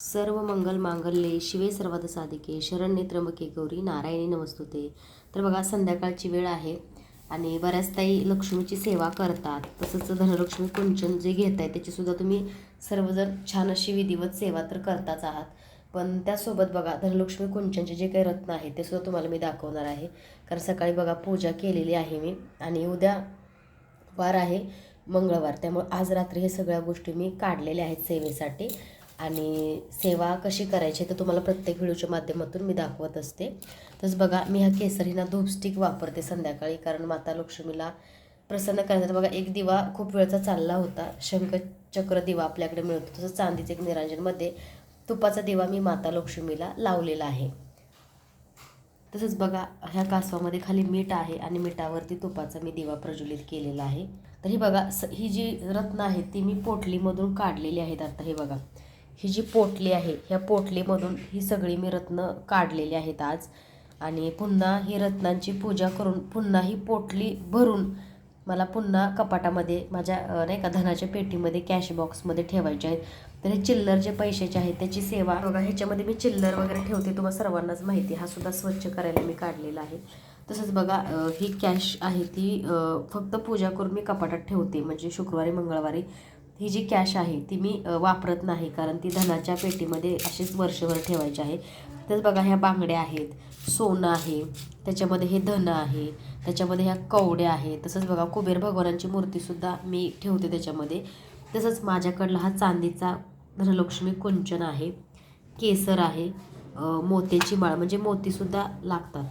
सर्व मंगल मांगल्ये शिवे सर्वात साधिके शरण्ये त्र्यंबके गौरी नारायणी नमस्तुते. तर बघा संध्याकाळची वेळ आहे आणि बऱ्याच ताई लक्ष्मीची सेवा करतात. तसंच धनलक्ष्मी कुंचन जे घेत आहे त्याचीसुद्धा तुम्ही सर्वजण छान अशी विधिवत सेवा तर करताच आहात. पण त्यासोबत बघा धनलक्ष्मी कुंचनचे जे काही रत्न आहेत ते सुद्धा तुम्हाला मी दाखवणार आहे. कारण सकाळी बघा पूजा केलेली आहे मी आणि उद्या वार आहे मंगळवार. त्यामुळे आज रात्री हे सगळ्या गोष्टी मी काढलेल्या आहेत सेवेसाठी. आणि सेवा कशी करायची तर तुम्हाला प्रत्येक व्हिडिओच्या माध्यमातून मी दाखवत असते. तसं बघा मी हा केसरीना धूपस्टिक वापरते संध्याकाळी कारण माता लक्ष्मीला प्रसन्न करण्यासाठी बघा एक दिवा खूप वेळचा चालला होता. शंखचक्र दिवा आपल्याकडे मिळतो तसं चांदीचे एक निरांजनमध्ये तुपाचा दिवा मी माता लक्ष्मीला लावलेला आहे. तसंच बघा ह्या कासवामध्ये खाली मीठ आहे आणि मिठावरती तुपाचा मी दिवा प्रज्वलित केलेला आहे. तर ही बघा स ही जी रत्न आहेत ती मी पोटलीमधून काढलेली आहेत. आता हे बघा ही जी पोटली आहे ह्या पोटलीमधून ही सगळी मी रत्न काढलेली आहेत आज. आणि पुन्हा ही रत्नांची पूजा करून पुन्हा ही पोटली भरून मला पुन्हा कपाटामध्ये माझ्या नाही का धनाच्या पेटीमध्ये कॅश बॉक्समध्ये ठेवायचे आहेत. तर हे चिल्लर जे पैशाचे आहेत त्याची सेवा बघा ह्याच्यामध्ये मी चिल्लर वगैरे ठेवते तुम्हाला सर्वांनाच माहिती हा सुद्धा स्वच्छ करायला मी काढलेला आहे. तसंच बघा ही कॅश आहे ती फक्त पूजा करून मी कपाटात ठेवते म्हणजे शुक्रवारी मंगळवारी. ही जी कॅश आहे ती मी वापरत नाही कारण ती धनाच्या पेटीमध्ये अशीच वर्षभर ठेवायची आहे. तर बघा ह्या बांगड्या आहेत सोनं आहे त्याच्यामध्ये हे धन आहे त्याच्यामध्ये ह्या कवड्या आहेत तसंच बघा कुबेर भगवानांची मूर्तीसुद्धा मी ठेवते त्याच्यामध्ये. तसंच माझ्याकडला हा चांदीचा धनलक्ष्मी कुंचन आहे केसर आहे मोत्याची माळ म्हणजे मोतीसुद्धा लागतात.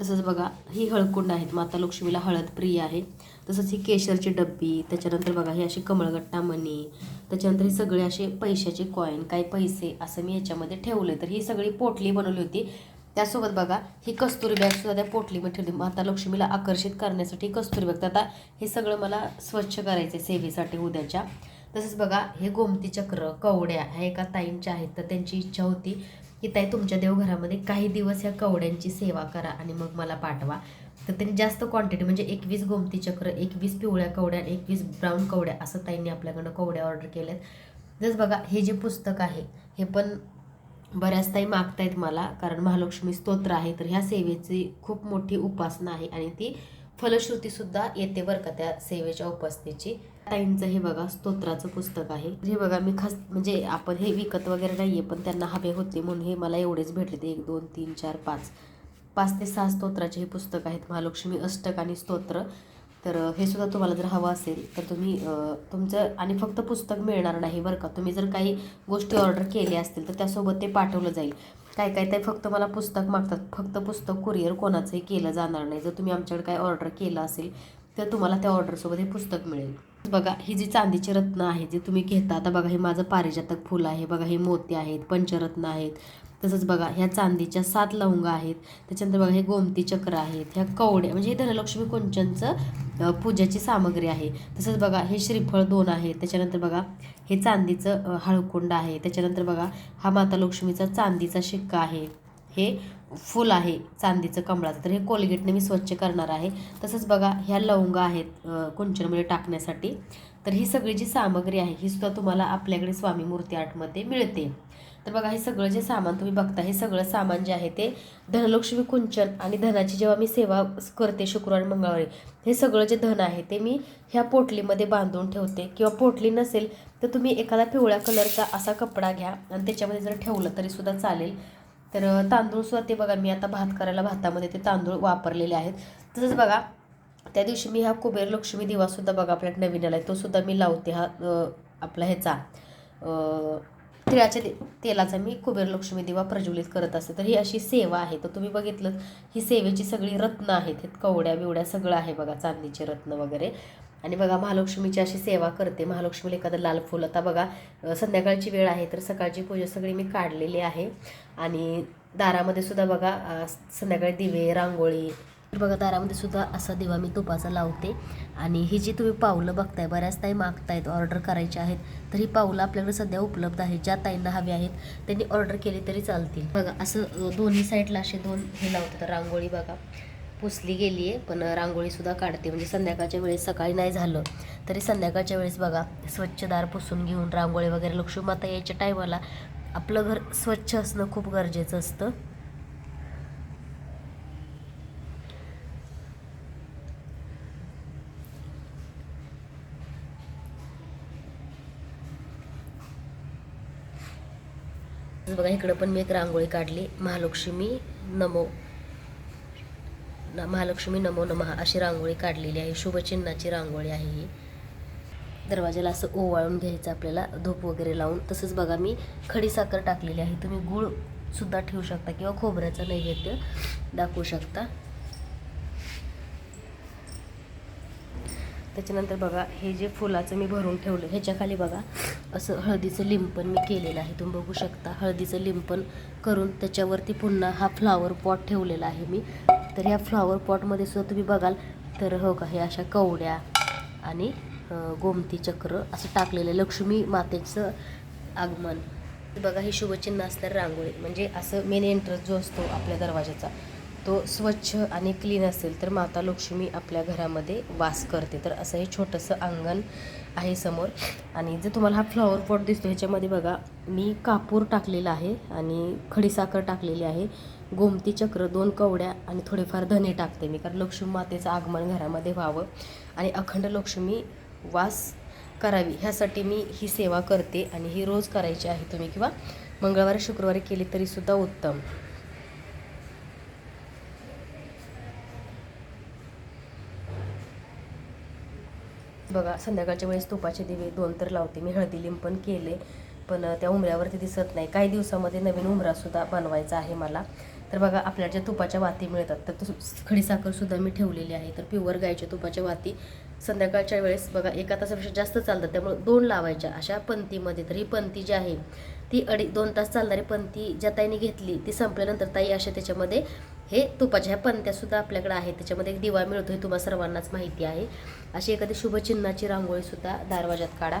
तसंच बघा ही हळकुंड आहेत माता लक्ष्मीला हळद प्रिय आहे. तसंच ही केशरची डब्बी त्याच्यानंतर बघा हे अशी कमळगट्टा मणी त्याच्यानंतर हे सगळे असे पैशाचे कॉईन काही पैसे असं मी याच्यामध्ये ठेवले तर ही सगळी पोटली बनवली होती. त्यासोबत बघा ही कस्तुरी बॅग सुद्धा त्या पोटलीमध्ये ठेवली. माता लक्ष्मीला आकर्षित करण्यासाठी कस्तुरी बॅग तर आता हे सगळं मला स्वच्छ करायचे सेवेसाठी उद्याच्या. तसंच बघा हे गोमती चक्र कवड्या ह्या एका ताईंच्या आहेत. तर त्यांची इच्छा होती की ताई तुमच्या देवघरामध्ये काही दिवस ह्या कवड्यांची सेवा करा आणि मग मला पाठवा. तर त्यांनी जास्त क्वांटिटी म्हणजे एकवीस गोमती चक्र एकवीस पिवळ्या कवड्या आणि एकवीस ब्राऊन कवड्या असं ताईंनी आपल्याकडं कवड्या ऑर्डर केल्यात. जसं बघा हे जे पुस्तक आहे हे पण बऱ्याच ताई मागतायत मला कारण महालक्ष्मी स्तोत्र आहे तर ह्या सेवेची खूप मोठी उपासना आहे आणि ती फलश्रुतीसुद्धा येते बरं का त्या सेवेच्या उपस्थितीची ताईंचं हे बघा स्तोत्राचं पुस्तक आहे. हे बघा मी खास म्हणजे आपण हे विकत वगैरे नाही आहे पण त्यांना हवे होते म्हणून हे मला एवढेच भेटले ते एक दोन तीन चार पाच. पाच ते सहा स्तोत्राचे हे पुस्तक आहेत महालक्ष्मी अष्टक आणि स्तोत्र. तर हे सुद्धा तुम्हाला जर हवं असेल तर तुम्ही तुमचं आणि फक्त पुस्तक मिळणार नाही बरं का. तुम्ही जर काही गोष्टी ऑर्डर केल्या असतील तर त्यासोबत ते पाठवलं जाईल. काय काय ते फक्त मला पुस्तक मागतात. फक्त पुस्तक कुरिअर कोणाचंही केलं जाणार नाही. जर तुम्ही आमच्याकडे काय ऑर्डर केलं असेल तर तुम्हाला त्या ऑर्डरसोबत हे पुस्तक मिळेल. बघा ही जी चांदीची रत्न आहे जी तुम्ही घेता आता बघा हे माझं पारिजातक फुल आहे. बघा हे मोती आहेत पंचरत्न आहेत. तसंच बघा ह्या चांदीच्या सात लवंगा आहेत. त्याच्यानंतर बघा हे गोमती चक्र आहेत. ह्या कवड्या म्हणजे हे धनलक्ष्मी कुंचनचं पूजेची पूजाची सामग्री आहे. तसंच बघा हे श्रीफळ दोन आहेत. त्याच्यानंतर बघा हे चांदीचं हळकुंड आहे. त्याच्यानंतर बघा हा माता लक्ष्मीचा चांदीचा शिक्का आहे. हे फुल आहे चांदीचं कमळाचं. तर हे कोलगेटने मी स्वच्छ करणार आहे. तसंच बघा ह्या लवंगा आहेत कुंचनमध्ये म्हणजे टाकण्यासाठी. तर ही सगळी जी सामग्री आहे ही सुद्धा तुम्हाला आपल्याकडे स्वामी मूर्ती आर्टमध्ये मिळते. तर बघा हे सगळं जे सामान तुम्ही बघता हे सगळं सामान जे आहे ते धनलक्ष्मी कुंचन आणि धनाची जेव्हा मी सेवा करते शुक्रवारी मंगळवारी हे सगळं जे धन आहे ते मी ह्या पोटलीमध्ये बांधून ठेवते. किंवा पोटली नसेल तर तुम्ही एखादा पिवळ्या कलरचा असा कपडा घ्या आणि त्याच्यामध्ये जर ठेवलं तरीसुद्धा चालेल. तर तांदूळसुद्धा तांदूळ सुद्धा ते बघा मी आता भात करायला भातामध्ये ते तांदूळ वापरलेले आहेत. तसंच बघा त्या दिवशी मी हा कुबेर लक्ष्मी दिवासुद्धा बघा आपल्याकडे नवीन आला आहे तो सुद्धा मी लावते हा आपला ह्याचा तिळाच्या ते- तेलाचा मी कुबेर लक्ष्मी दिवा प्रज्वलित करत असते. तर ही अशी सेवा आहे. तर तुम्ही बघितलं ही सेवेची सगळी रत्न आहेत. हे कवड्या बिवड्या सगळं आहे बघा चांदीचे रत्न वगैरे. आणि बघा महालक्ष्मीची अशी सेवा करते. महालक्ष्मीला एखादं लाल फुल. आता बघा संध्याकाळची वेळ आहे तर सकाळची पूजा सगळी मी काढलेली आहे. आणि दारामध्ये सुद्धा बघा संध्याकाळी दिवे रांगोळी तर बघा दारामध्ये सुद्धा असा दिवा मी तुपाचा लावते. आणि ही जी तुम्ही पावलं बघताय बऱ्याच ताई मागतायत ऑर्डर करायची आहेत तर ही पावलं आपल्याकडे सध्या उपलब्ध आहेत. ज्या ताईंना हवी आहेत त्यांनी ऑर्डर केली तरी चालतील. बघा असं दोन्ही साईडला असे दोन हे लावते तर रांगोळी बघा पुसली गेली आहे पण रांगोळीसुद्धा काढते. म्हणजे संध्याकाळच्या वेळेस सकाळी नाही झालं तरी संध्याकाळच्या वेळेस बघा स्वच्छदार पुसून घेऊन रांगोळी वगैरे. लक्ष्मी माता यायच्या टायमाला आपलं घर स्वच्छ असणं खूप गरजेचं असतं. बघा इकडं पण मी एक रांगोळी काढली. महालक्ष्मी नमो महालक्ष्मी नमो नमः अशी रांगोळी काढलेली आहे. शुभचिन्हाची रांगोळी आहे ही. दरवाजाला असं ओवाळून घ्यायचं आपल्याला धूप वगैरे लावून. तसंच बघा मी खडी साखर टाकलेली आहे. तुम्ही गूळ सुद्धा ठेवू शकता किंवा खोबऱ्याचं नैवेद्य दाखवू शकता. त्याच्यानंतर बघा हे जे फुलाचं मी भरून ठेवलं ह्याच्याखाली बघा असं हळदीचं लिंपण मी केलेलं आहे. तुम्ही बघू शकता हळदीचं लिंपण करून त्याच्यावरती पुन्हा हा फ्लावर पॉट ठेवलेला आहे मी. तर ह्या फ्लावर पॉटमध्ये सुद्धा तुम्ही बघाल तर हो का हे अशा कवड्या आणि गोमती चक्र असं टाकलेलं आहे. लक्ष्मी मातेचं आगमन. बघा हे शुभचिन्ह असणार रांगोळी. म्हणजे असं मेन एंट्रन्स जो असतो आपल्या दरवाजाचा तो स्वच्छ आणि क्लीन असेल तर माता लक्ष्मी आपल्या घरामध्ये वास करते. तर असं हे छोटंसं अंगण आहे समोर. आणि जे तुम्हाला हा फ्लॉवर पॉट दिसतो ह्याच्यामध्ये बघा मी कापूर टाकलेला आहे आणि खडीसाखर टाकलेली आहे. गोमती चक्र दोन कवड्या आणि थोडेफार धने टाकते मी कारण लक्ष्मी मातेचं आगमन घरामध्ये व्हावं आणि अखंड लक्ष्मी वास करावी. ह्यासाठी मी ही सेवा करते आणि ही रोज करायची आहे तुम्ही. किंवा मंगळवारी शुक्रवारी केली तरीसुद्धा उत्तम. बघा संध्याकाळच्या वेळेस तुपाचे दिवे दोन तर लावते. मी हळदी लिंपण केले पण त्या उमऱ्यावरती दिसत नाही. काही दिवसामध्ये नवीन उमरासुद्धा बनवायचा आहे मला. तर बघा आपल्या ज्या तुपाच्या वाती मिळतात तर तू खडीसाखरसुद्धा मी ठेवलेली आहे. तर प्युअर गायच्या तुपाच्या वाती संध्याकाळच्या वेळेस बघा एका तासापेक्षा जास्त चालतात. त्यामुळे दोन लावायच्या अशा पंथीमध्ये तर ही पंथी जी आहे ती अडी दोन तास चालणारी पंथी ज्या ताईने घेतली ती संपल्यानंतर ताई अशा त्याच्यामध्ये हे तुपाच्या ह्या पंत्यासुद्धा आपल्याकडे आहेत. त्याच्यामध्ये एक दिवा मिळतो हे तुम्हाला सर्वांनाच माहिती आहे. अशी एखादी शुभचिन्हाची रांगोळीसुद्धा दारवाजात काढा.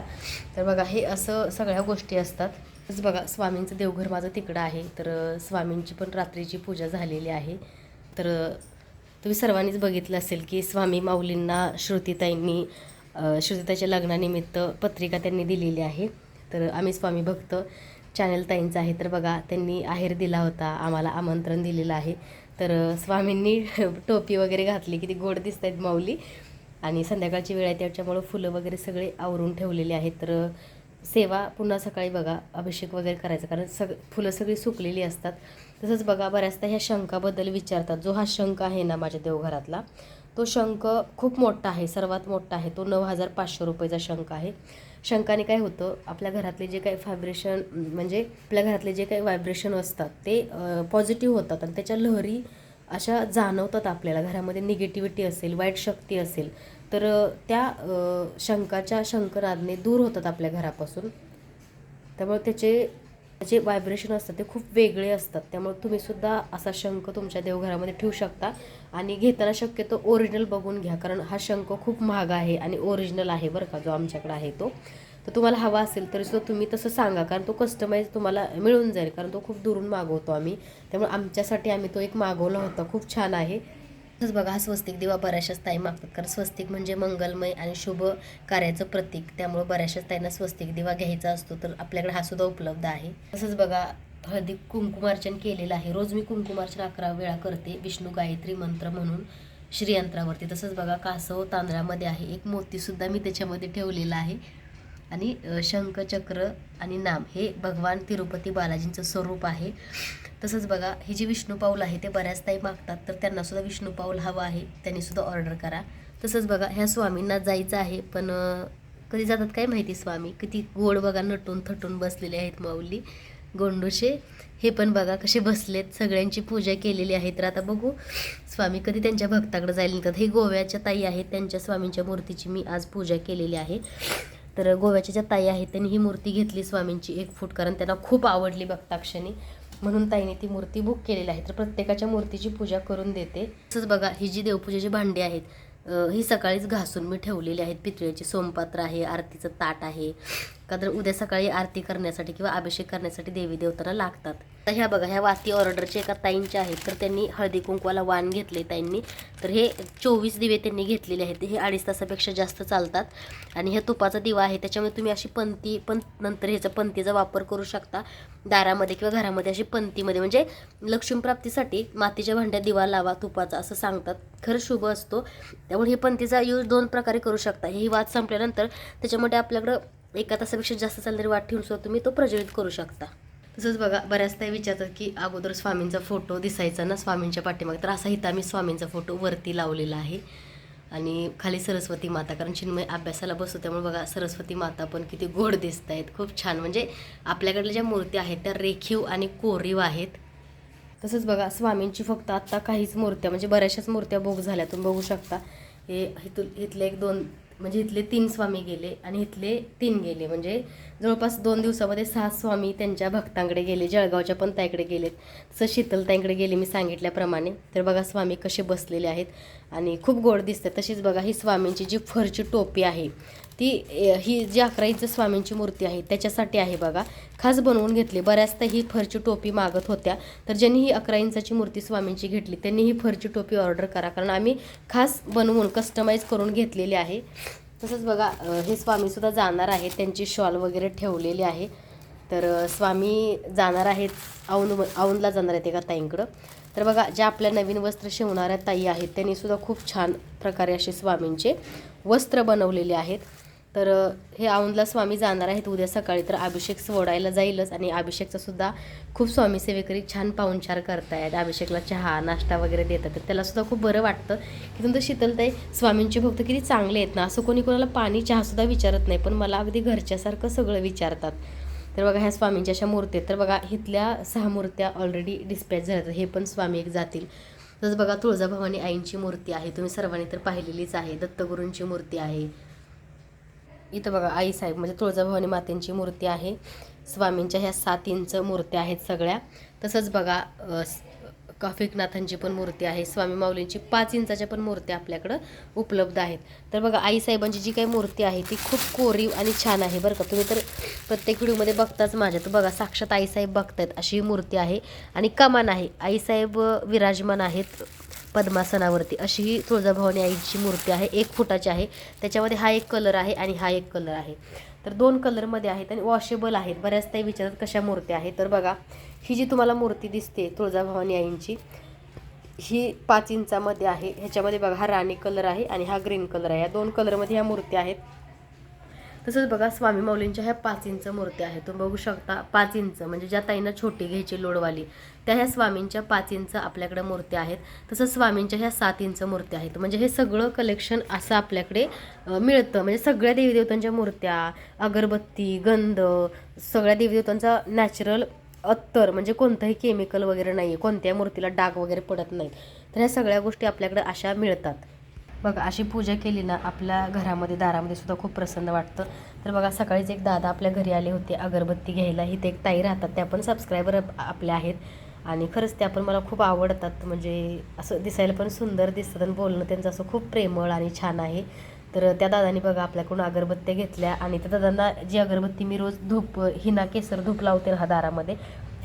तर बघा हे असं सगळ्या गोष्टी असतात. तसंच बघा स्वामींचं देवघर माझं तिकडं आहे. तर स्वामींची पण रात्रीची पूजा झालेली आहे. तर तुम्ही सर्वांनीच बघितलं असेल की स्वामी माऊलींना श्रुतीताईंनी श्रुतीताईच्या लग्नानिमित्त पत्रिका त्यांनी दिलेली आहे. तर आम्ही स्वामी भक्त चॅनल ताईंचं आहे. तर बघा त्यांनी आहेर दिला होता. आम्हाला आमंत्रण दिलेलं आहे. तर स्वामींनी टोपी वगैरे घातली की ती गोड दिसत आहेत माऊली. आणि संध्याकाळची वेळ आहे त्याच्यामुळं फुलं वगैरे सगळे आवरून ठेवलेले आहेत. तर सेवा पुन्हा सकाळी बघा अभिषेक वगैरे करायचा. कारण सग फुलं सगळी सुकलेली असतात. तसंच बघा बऱ्याचदा ह्या शंखाबद्दल विचारतात. जो हा शंख आहे ना माझ्या देवघरातला तो शंख खूप मोठा आहे सर्वात मोठा आहे. तो नऊ हजार पाचशे रुपयेचा शंख आहे. शंखाने काय होतं आपल्या घरातले जे काही व्हायब्रेशन म्हणजे आपल्या घरातले जे काही व्हायब्रेशन असतात ते पॉझिटिव्ह होतात. आणि त्याच्या लहरी अशा जाणवतात आपल्याला. घरामध्ये निगेटिव्हिटी असेल वाईट शक्ती असेल तर त्या शंकाच्या शंकनादने दूर होतात आपल्या घरापासून. त्यामुळे त्याचे जे व्हायब्रेशन असतात ते खूप वेगळे असतात. त्यामुळे तुम्हीसुद्धा असा शंख तुमच्या देवघरामध्ये ठेवू शकता. आणि घेताना शक्यतो ओरिजिनल बघून घ्या. कारण हा शंख खूप महाग आहे आणि ओरिजिनल आहे बरं का जो आमच्याकडे आहे तो. तर तुम्हाला हवा असेल तरी सुद्धा तुम्ही तसं सांगा. कारण तो कस्टमाइज तुम्हाला मिळून जाईल. कारण तो खूप दुरून मागवतो आम्ही. त्यामुळे आमच्यासाठी आम्ही तो एक मागवला होता. खूप छान आहे. तसंच बघा हा स्वस्तिक दिवा बऱ्याचशाच ताई मागतात. कारण स्वस्तिक म्हणजे मंगलमय आणि शुभ कार्याचं प्रतीक. त्यामुळे बऱ्याचशाच ताईंना स्वस्तिक दिवा घ्यायचा असतो तर आपल्याकडे हा सुद्धा उपलब्ध आहे. तसंच बघा हळदी कुंकुमार्चन केलेलं आहे. रोज मी कुंकुमार्चन अकरा वेळा करते. विष्णू गायत्री मंत्र म्हणून श्रीयंत्रावरती. तसंच बघा कासव तांदळामध्ये आहे. एक मोतीसुद्धा मी त्याच्यामध्ये ठेवलेला आहे. आणि शंखचक्र आणि नाम हे भगवान तिरुपती बालाजींचं स्वरूप आहे. तसंच बघा हे जी विष्णू पाऊल आहे ते बऱ्याच ताई मागतात तर त्यांना सुद्धा विष्णू पाऊल हवं आहे त्यांनी सुद्धा ऑर्डर करा. तसंच बघा ह्या स्वामींना जायचं आहे पण कधी जातात काय माहिती स्वामी? किती गोड बघा नटून थटून बसलेले आहेत माऊली गोंडोशे. हे पण बघा कसे बसलेत सगळ्यांची पूजा केलेली आहे. तर आता बघू स्वामी कधी त्यांच्या भक्ताकडे जाईल तर हे गोव्याच्या ताई आहेत त्यांच्या स्वामींच्या मूर्तीची मी आज पूजा केलेली आहे. तर गोव्याच्या ज्या ताई आहेत त्यांनी ही मूर्ती घेतली स्वामींची एक फूट कारण त्यांना खूप आवडली बघताक्षणी म्हणून ताईने ती मूर्ती बुक केलेली आहे. तर प्रत्येकाच्या मूर्तीची पूजा करून देते. तसंच बघा ही जी देवपूजेची भांडी आहेत ही सकाळीच घासून मी ठेवलेली आहेत. पितळेची सोमपात्र आहे आरतीचं ताट आहे. का तर उद्या सकाळी आरती करण्यासाठी किंवा अभिषेक करण्यासाठी देवी देवतांना लागतात. तर ह्या बघा ह्या वाती ऑर्डरचे एका ताईंच्या आहेत तर त्यांनी हळदी कुंकवाला वाण घेतले ताईंनी. तर हे चोवीस दिवे त्यांनी घेतलेले आहेत हे अडीच तासापेक्षा जास्त चालतात. आणि हे तुपाचा दिवा आहे त्याच्यामुळे तुम्ही अशी पंती पण नंतर ह्याचा पंतीचा वापर करू शकता. दारामध्ये किंवा घरामध्ये अशी पंतीमध्ये म्हणजे लक्ष्मीप्राप्तीसाठी मातीच्या भांड्यात दिवा लावा तुपाचा असं सांगतात. खरं शुभ असतो. त्यामुळे हे पंतीचा यूज दोन प्रकारे करू शकता. ही वाद संपल्यानंतर त्याच्यामध्ये आपल्याकडं एका तासापेक्षा जास्त चालणारी वाट ठेवून सुद्धा तुम्ही तो प्रज्वलित करू शकता. तसंच बघा बऱ्याचदा विचारतात की अगोदर स्वामींचा फोटो दिसायचा ना स्वामींच्या पाठीमागे. तर असा इथं आम्ही स्वामींचा फोटो वरती लावलेला आहे. आणि खाली सरस्वती माता कारण चिन्मय अभ्यासाला बसतो त्यामुळे बघा सरस्वती माता पण किती गोड दिसत आहेत खूप छान. म्हणजे आपल्याकडल्या ज्या मूर्ती आहेत त्या रेखीव आणि कोरीव आहेत. तसंच बघा स्वामींची फक्त आत्ता काहीच मूर्त्या म्हणजे बऱ्याचशाच मूर्त्या बुक झाल्या तुम्ही बघू शकता. हे इथून इथले एक दोन म्हणजे इथले तीन स्वामी गेले आणि इथले तीन गेले. म्हणजे जवळपास दोन दिवसामध्ये सहा स्वामी त्यांच्या भक्तांकडे गेले जळगावच्या पण ताईकडे गेलेत. तसं शीतलताईकडे गेले मी सांगितल्याप्रमाणे. तर बघा स्वामी कसे बसलेले आहेत आणि खूप गोड दिसतात. तशीच बघा ही स्वामींची जी फरची टोपी आहे ती ही जी अकरा इंच स्वामींची मूर्ती आहे त्याच्यासाठी आहे बघा. खास बनवून घेतली. बऱ्याचदा ही फरची टोपी मागत होत्या. तर ज्यांनी ही अकरा इंचाची मूर्ती स्वामींची घेतली त्यांनी ही फरची टोपी ऑर्डर करा. कारण आम्ही खास बनवून कस्टमाईज करून घेतलेली आहे. तसंच बघा हे स्वामीसुद्धा जाणार आहेत. त्यांची शॉल वगैरे ठेवलेली आहे. तर स्वामी जाणार आहेत. औंध औंधला जाणार आहेत एका ताईंकडं. तर बघा ज्या आपल्या नवीन वस्त्र शिवणाऱ्या ताई आहेत त्यांनीसुद्धा खूप छान प्रकारे असे स्वामींचे वस्त्र बनवलेले आहेत. तर हे औंधला स्वामी जाणार आहेत उद्या सकाळी तर अभिषेक सोडायला जाईलच आणि अभिषेकचा सुद्धा खूप स्वामी सेवेकरी छान पाहुणचार करतायत. अभिषेकला चहा नाश्ता वगैरे देतात. तर त्याला सुद्धा खूप बरं वाटतं की तुमचं शीतलताई स्वामींचे भक्त किती चांगले आहेत ना असं कोणी कोणाला पाणी चहासुद्धा विचारत नाही पण मला अगदी घरच्यासारखं सगळं विचारतात. तर बघा ह्या स्वामींच्या अशा मूर्ती आहेत. तर बघा इथल्या सहा मूर्त्या ऑलरेडी डिस्पॅच झाल्या हे पण स्वामी एक जातील. तसंच बघा तुळजाभवानी आईंची मूर्ती आहे. तुम्ही सर्वांनी तर पाहिलेलीच आहे. दत्तगुरूंची मूर्ती आहे. इथं बघा आईसाहेब म्हणजे तुळजाभवानी मातेंची मूर्ती आहे. स्वामींच्या ह्या सात इंच मूर्त्या आहेत सगळ्या. तसंच बघा काफिकनाथांची पण मूर्ती आहे. स्वामी माऊलींची पाच इंचाच्या पण मूर्त्या आपल्याकडं उपलब्ध आहेत. तर बघा आईसाहेबांची जी काही मूर्ती आहे ती खूप कोरीव आणि छान आहे बरं का. तुम्ही तर प्रत्येक व्हिडिओमध्ये बघताच माझ्या. तर बघा साक्षात आईसाहेब बघतायत अशी ही मूर्ती आहे. आणि कमान आहे. आईसाहेब विराजमान आहेत. पद्मासनावरती. अशी ही तुळजाभवानी आईची मूर्ती आहे. एक फुटाची आहे. त्याच्यामध्ये हा एक कलर आहे आणि हा एक कलर आहे. तर दोन कलरमध्ये आहेत आणि वॉशेबल आहेत. बऱ्याच ताई विचारतात कशा मूर्त्या आहेत. तर बघा ही जी तुम्हाला मूर्ती दिसते तुळजाभवानी आईंची ही पाच इंचामध्ये आहे. ह्याच्यामध्ये बघा हा राणी कलर आहे आणि हा ग्रीन कलर आहे. या दोन कलरमध्ये ह्या मूर्त्या आहेत. तसंच बघा स्वामी माऊलींच्या ह्या पाच इंच मूर्त्या आहेत. तुम्ही बघू शकता पाच इंच. म्हणजे ज्या ताईंना छोटी घ्यायची लोडवाली त्या ह्या स्वामींच्या पाच इंच आपल्याकडे मूर्त्या आहेत. तसंच स्वामींच्या ह्या सात इंच मूर्त्या आहेत. म्हणजे हे सगळं कलेक्शन असं आपल्याकडे मिळतं. म्हणजे सगळ्या देवीदेवतांच्या मूर्त्या अगरबत्ती गंध सगळ्या देवीदेवतांचा नॅचरल अत्तर म्हणजे कोणतंही केमिकल वगैरे नाही आहे कोणत्या मूर्तीला डाग वगैरे पडत नाहीत. तर ह्या सगळ्या गोष्टी आपल्याकडे अशा मिळतात. बघा अशी पूजा केली ना आपल्या घरामध्ये दारामध्ये सुद्धा खूप प्रसन्न वाटतं. तर बघा सकाळीच एक दादा आपल्या घरी आले होते अगरबत्ती घ्यायला. इथे एक ताई राहतात त्या पण सबस्क्रायबर आपल्या आहेत. आणि खरंच त्या पण मला खूप आवडतात. म्हणजे असं दिसायला पण सुंदर दिसतात आणि बोलणं त्यांचं असं खूप प्रेमळ आणि छान आहे. तर त्या दादानी बघा आपल्याकडून अगरबत्त्या घेतल्या. आणि त्या दादांना जी अगरबत्ती मी रोज धूप हिना केसर धूप लावते ना हा दारामध्ये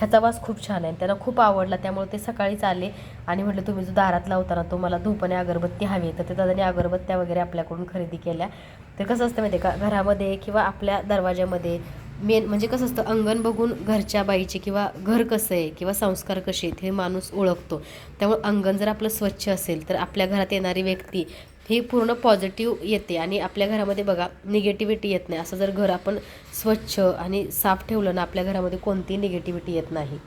ह्याचा वास खूप छान आहे. त्यांना खूप आवडला त्यामुळे ते सकाळीच आले आणि म्हटलं तुम्ही जो दारात लावताना तो मला धूप आणि अगरबत्ती हवी आहे. तर ते दादाने अगरबत्त्या वगैरे आपल्याकडून खरेदी केल्या. तर कसं असतं माहिती आहे का घरामध्ये किंवा आपल्या दरवाज्यामध्ये मेन म्हणजे कसं असतं अंगण बघून घरच्या बाईचे किंवा घर कसं आहे किंवा संस्कार कसे आहेत हे माणूस ओळखतो. त्यामुळे अंगण जर आपलं स्वच्छ असेल तर आपल्या घरात येणारी व्यक्ती ही पूर्ण पॉझिटिव्ह येते आणि आपल्या घरामध्ये बघा निगेटिव्हिटी येत नाही. असं जर घर आपण स्वच्छ आणि साफ ठेवलं ना आपल्या घरामध्ये कोणतीही निगेटिव्हिटी येत नाही.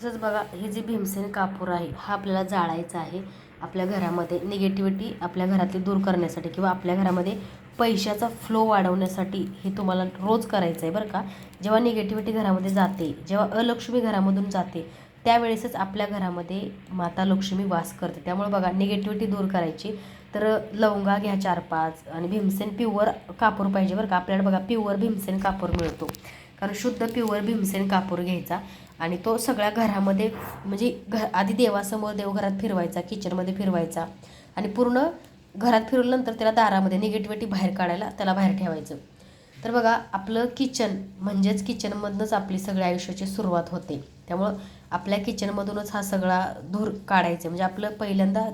तसंच बघा हे जे भीमसेन कापूर आहे हा आपल्याला जाळायचा आहे. आपल्या घरामध्ये निगेटिव्हिटी आपल्या घरातली दूर करण्यासाठी किंवा आपल्या घरामध्ये पैशाचा फ्लो वाढवण्यासाठी हे तुम्हाला रोज करायचं आहे बरं का. जेव्हा निगेटिव्हिटी घरामध्ये जाते जेव्हा अलक्ष्मी घरामधून जाते त्यावेळेसच आपल्या घरामध्ये माता लक्ष्मी वास करते. त्यामुळे बघा निगेटिव्हिटी दूर करायची. तर लवंगा घ्या चार पाच आणि भीमसेन प्युअर कापूर पाहिजे बरं का. आपल्याला बघा प्युअर भीमसेन कापूर मिळतो. कारण शुद्ध प्युअर भीमसेन कापूर घ्यायचा आणि तो सगळ्या घरामध्ये म्हणजे घ आधी देवासमोर देवघरात फिरवायचा किचनमध्ये फिरवायचा आणि पूर्ण घरात फिरवल्यानंतर त्याला दारामध्ये निगेटिव्हिटी बाहेर काढायला त्याला बाहेर ठेवायचं. तर बघा आपलं किचन म्हणजेच किचनमधनंच आपली सगळ्या आयुष्याची सुरुवात होते. त्यामुळं आपल्या किचनमधूनच हा सगळा धूर काढायचा. म्हणजे आपलं पहिल्यांदा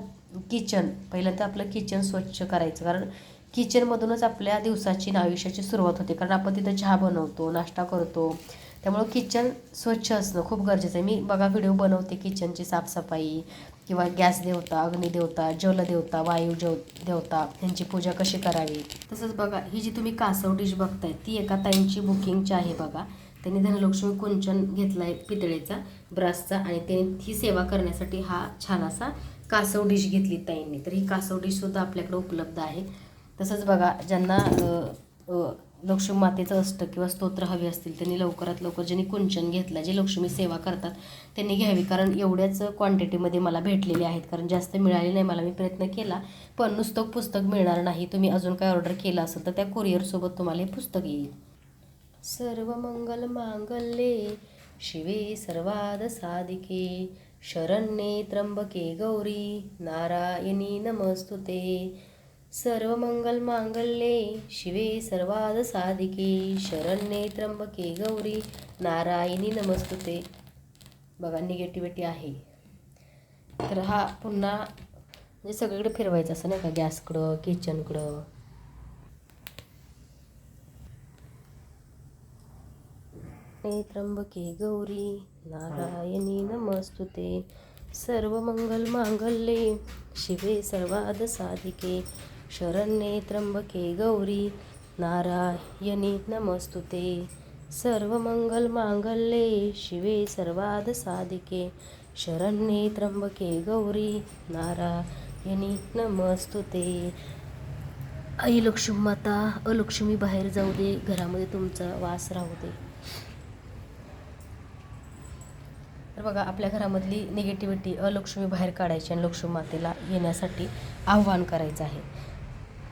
किचन पहिलं तर आपलं किचन स्वच्छ करायचं. कारण किचनमधूनच आपल्या दिवसाची आयुष्याची सुरुवात होते. कारण आपण तिथं चहा बनवतो नाश्ता करतो. त्यामुळं किचन स्वच्छ असणं खूप गरजेचं आहे. मी बघा व्हिडिओ बनवते किचनची साफसफाई. किंवा गॅस देवता अग्निदेवता जलदेवता वायू जव देवता यांची पूजा कशी करावी? तसंच बघा ही जी तुम्ही कासव डिश बघताय ती एका ताईंची बुकिंगची आहे बघा. त्यांनी धनलक्ष्मी कुंचन घेतला आहे पितळेचा ब्रासचा. आणि त्यांनी ही सेवा करण्यासाठी हा छान असा कासव डिश घेतली ताईंनी. तर ही कासव डिशसुद्धा आपल्याकडे उपलब्ध आहे. तसंच बघा ज्यांना लक्ष्मी मातेचं असतं किंवा स्तोत्र हवे असतील त्यांनी लवकरात लवकर ज्यांनी कुंचन घेतला जे लक्ष्मी सेवा करतात त्यांनी घ्यावी. कारण एवढ्याच क्वांटिटीमध्ये मला भेटलेले आहेत. कारण जास्त मिळाले नाही मला मी प्रयत्न केला पण नुसतं पुस्तक मिळणार नाही. तुम्ही अजून काय ऑर्डर केलं असेल तर त्या कुरिअरसोबत तुम्हाला हे पुस्तक येईल. सर्व मंगल मांगल्ये शिवे सर्वाद साधिके. शरण्ये त्र्यंबके गौरी नारायणी नमस्तुते. सर्व मंगल मांगल्ये शिवे सर्वाद साधिके शरण्ये त्र्यंबके गौरी नारायणी नमस्तुते. बघा निगेटिव्हिटी आहे. तर हा पुन्हा म्हणजे सगळीकडे फिरवायचं असं नाही का? गॅसकडं किचनकडं ने त्र्यंबके गौरी नारायणी नमस्तुते. सर्व मंगल मांगल्ये शिवे सर्वाद साधिके शरण्ये त्र्यंबके गौरी नारायणी नमस्तुते. सर्व मंगल मांगल्ये शिवे सर्वाद साधिके शरण्ये त्र्यंबके गौरी नारायणी नमस्तुते. आई लक्ष्मी माता अलक्ष्मी बाहेर जाऊ दे घरामध्ये तुमचा वास राहू दे. तर बघा आपल्या घरामधली निगेटिव्हिटी अलक्ष्मी बाहेर काढायची आणि लक्ष्मी मातेला येण्यासाठी आव्हान करायचं आहे.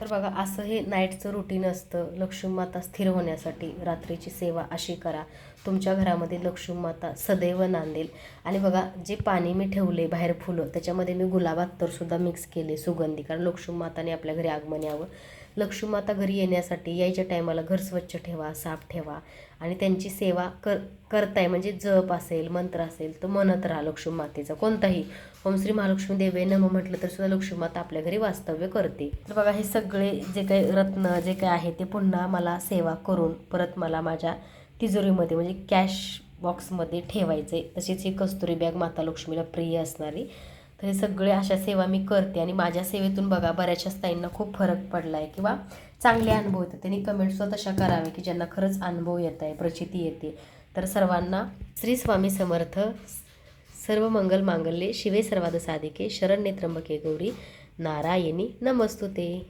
तर बघा असं हे नाईटचं रुटीन असतं. लक्ष्मी माता स्थिर होण्यासाठी रात्रीची सेवा अशी करा. तुमच्या घरामध्ये लक्ष्मी माता सदैव नांदेल. आणि बघा जे पाणी मी ठेवले बाहेर फुलं त्याच्यामध्ये मी गुलाबात्तरसुद्धा मिक्स केले सुगंधी. कारण लक्ष्मी माताने आपल्या घरी आगमन यावं. लक्ष्मी माता घरी येण्यासाठी यायच्या टायमाला घर स्वच्छ ठेवा साफ ठेवा आणि त्यांची सेवा कर करताय. म्हणजे जप असेल मंत्र असेल तर म्हणत राहा लक्ष्मी मातेचा. कोणताही ओम श्री महालक्ष्मी देवे नम म्हटलं तर सुद्धा लक्ष्मी माता आपल्या घरी वास्तव्य करते. तर बघा हे सगळे जे काही रत्न जे काही आहे ते पुन्हा मला सेवा करून परत मला माझ्या तिजोरीमध्ये म्हणजे कॅश बॉक्समध्ये ठेवायचे. तसेच ही कस्तुरी बॅग माता लक्ष्मीला प्रिय असणारी तर हे सगळे अशा सेवा मी करते. आणि माझ्या सेवेतून बघा बऱ्याचशा ताईंना खूप फरक पडला आहे किंवा चांगले अनुभव येतात. त्यांनी कमेंट्सवर तशा करावे की ज्यांना खरंच अनुभव येत आहे प्रचिती येते. तर सर्वांना श्री स्वामी समर्थ सर्व मंगल मांगल्ये शिवे सर्वाद साधिके शरण नेत्रंबके गौरी नारायणी नमस्तुते.